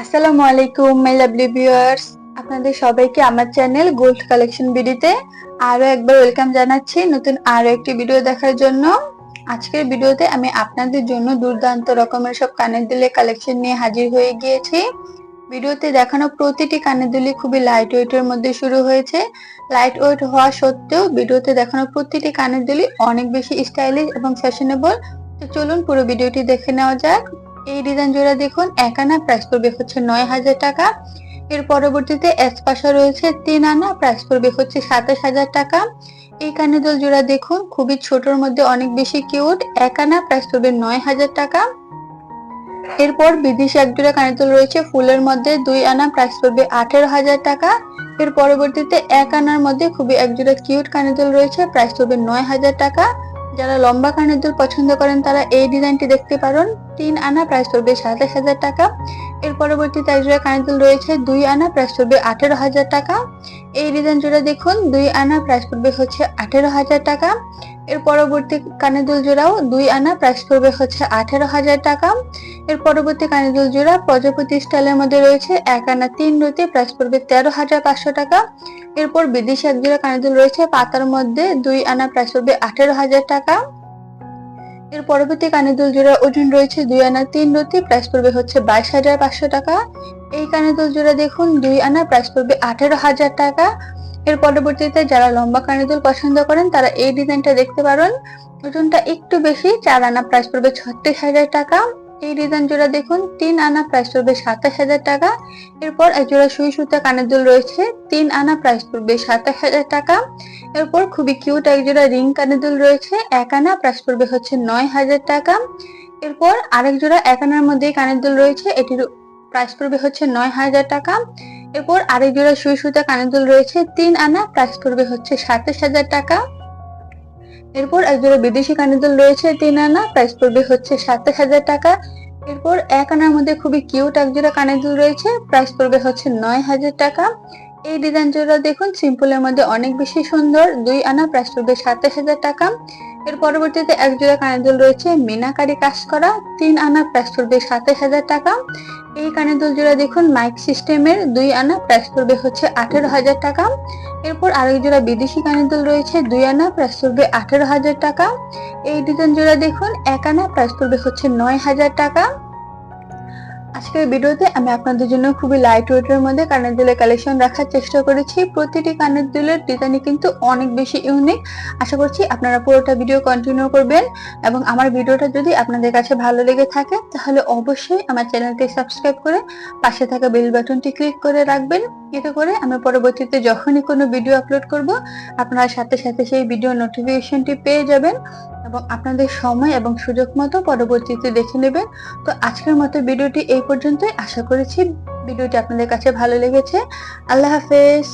আসসালামু আলাইকুম my lovely viewers আপনাদের সবাইকে আমার চ্যানেল গোল্ড কালেকশন ভিডিওতে আরও একবার ওয়েলকাম জানাচ্ছি। নতুন আরও একটি ভিডিও দেখার জন্য। আজকের ভিডিওতে আমি আপনাদের জন্য দুর্দান্ত রকমের সব কানের দুলের কালেকশন নিয়ে হাজির হয়ে গিয়েছি। ভিডিওতে দেখানো প্রতিটি কানের দুলি খুবই লাইট ওয়েটের মধ্যে শুরু হয়েছে। লাইট ওয়েট হওয়া সত্ত্বেও ভিডিওতে দেখানো প্রতিটি কানের দুলি অনেক বেশি স্টাইলিশ এবং ফ্যাশনেবল তো চলুন পুরো ভিডিওটি দেখে নেওয়া যাক। এই ডিজাইন জোড়া দেখুন এক আনা প্রাইস পড়বে হচ্ছে নয় হাজার টাকা। এর পরবর্তীতে এস পাশা রয়েছে, তিন আনা প্রাইস পড়বে হচ্ছে সাতাশ হাজার টাকা। এই কানের দোল জোড়া দেখুন, খুবই ছোটর মধ্যে অনেক বেশি কিউট এক আনা প্রাইস পড়বে নয় হাজার টাকা। এরপর বিদেশি এক জোড়া কানের দোল রয়েছে, ফুলের মধ্যে দুই আনা প্রাইস পড়বে আঠেরো হাজার টাকা। এর পরবর্তীতে এক আনার মধ্যে খুবই এক জোড়া কিউট কানের দোল রয়েছে প্রাইস পড়বে নয় হাজার টাকা। যারা লম্বা কানের দুল পছন্দ করেন, তারা এই ডিজাইনটি দেখতে পারেন। তিন আনা প্রাইস চলবে সাতাশ হাজার টাকা। এর পরবর্তী তাই জোড়া কানের দুল রয়েছে, দুই আনা প্রাইস পড়বে আঠেরো হাজার টাকা। এই ডিজাইন জোড়া দেখুন, দুই আনা প্রাইস পড়বে হচ্ছে আঠেরো হাজার টাকা। এর পরবর্তী কানের দুল জোড়াও দুই আনা প্রাইস পড়বে হচ্ছে আঠেরো হাজার টাকা। এর পরবর্তী কানের দুল জোড়া প্রজাপতি স্টাইলের মধ্যে রয়েছে এক আনা, তিন রুতে প্রাইস পড়বে তেরো হাজার পাঁচশো টাকা। এরপর বিদেশি এক জোড়া কানের দুল রয়েছে পাতার মধ্যে দুই আনা প্রাইস পড়বে আঠেরো হাজার টাকা। এর পরবর্তী কানের দুল জোড়া ওজন রয়েছে দুই আনা, তিন রুতি প্রাইস পড়বে হচ্ছে বাইশ হাজার পাঁচশো টাকা। এই কানের দুল জোড়া দেখুন, দুই আনা প্রাইস পড়বে আঠেরো হাজার টাকা। এর পরবর্তীতে যারা লম্বা কানের পছন্দ করেন, তারা এই ডিজাইনটা দেখতে পারেন। ওজনটা একটু বেশি, চার আনা প্রাইস পড়বে ছত্রিশ হাজার টাকা। এই ডিজাইন জোড়া দেখুন, তিন আনা প্রাইস পড়বে সাতাশ হাজার টাকা। এরপর এক জোড়া সুই সুতা কানের দুল রয়েছে, তিন আনা প্রাইস পড়বে সাতাশ হাজার টাকা। এরপর খুবই কিউট এক জোড়া রিং কানের দুল রয়েছে, এক আনা প্রাইস পড়বে হচ্ছে নয় হাজার টাকা। এরপর আরেক জোড়া এক আনার মধ্যেই কানের দুল রয়েছে, এটির প্রাইস পড়বে হচ্ছে নয় হাজার টাকা। এরপর আরেক জোড়া সুই সুতা কানের দুল রয়েছে। তিন আনা প্রাইস পড়বে হচ্ছে সাতাশ হাজার টাকা। এরপর এক জোড়া বিদেশি কানের দুল রয়েছে, তিন আনা প্রাইস পড়বে হচ্ছে সাতাশ হাজার টাকা। এরপর এক আনার মধ্যে খুবই কিউট এক জোড়া কানের দুল রয়েছে প্রাইস পড়বে হচ্ছে নয় হাজার টাকা। এই ডিজাইন জোড়া দেখুন সিম্পলের মধ্যে অনেক বেশি সুন্দর। দুই আনা প্রাইস পড়বে সাতাশ হাজার টাকা। এর পরবর্তীতে এক জোড়া কানের দুল রয়েছে। মিনাকারি কাজ করা, তিন আনা প্রাইস পড়বে সাতাশ হাজার টাকা। এই কানের দুল জোড়া দেখুন, মাইক সিস্টেমের দুই আনা প্রাইস পড়বে হচ্ছে আঠেরো হাজার টাকা। এরপর আরেক জোড়া বিদেশি কানের দুল রয়েছে, দুই আনা প্রাইস পড়বে আঠেরো হাজার টাকা। এই ডিজাইন জোড়া দেখুন, এক আনা প্রাইস পড়বে হচ্ছে নয় হাজার টাকা। আজকের ভিডিওতে আমি আপনাদের জন্য খুবই লাইট ওয়েটের মধ্যে কানের দুলের কালেকশন রাখার চেষ্টা করেছি। প্রতিটি কানের দুলের ডিজাইনই কিন্তু অনেক বেশি ইউনিক আশা করছি আপনারা পুরোটা ভিডিও কন্টিনিউ করবেন এবং আমার ভিডিওটা যদি আপনাদের কাছে ভালো লেগে থাকে, তাহলে অবশ্যই আমার চ্যানেলটি সাবস্ক্রাইব করে পাশে থাকা বেল বাটনটি ক্লিক করে রাখবেন। এতে করে আমি পরবর্তীতে যখনই কোনো ভিডিও আপলোড করব, আপনারা সাথে সাথে সেই ভিডিও নোটিফিকেশনটি পেয়ে যাবেন। এবং আপনাদের সময় এবং সুযোগ মতো পরবর্তীতে দেখে নেবেন। তো আজকের মতো ভিডিওটি এই পর্যন্তই। আশা করেছি ভিডিওটি আপনাদের কাছে ভালো লেগেছে। আল্লাহ হাফেজ।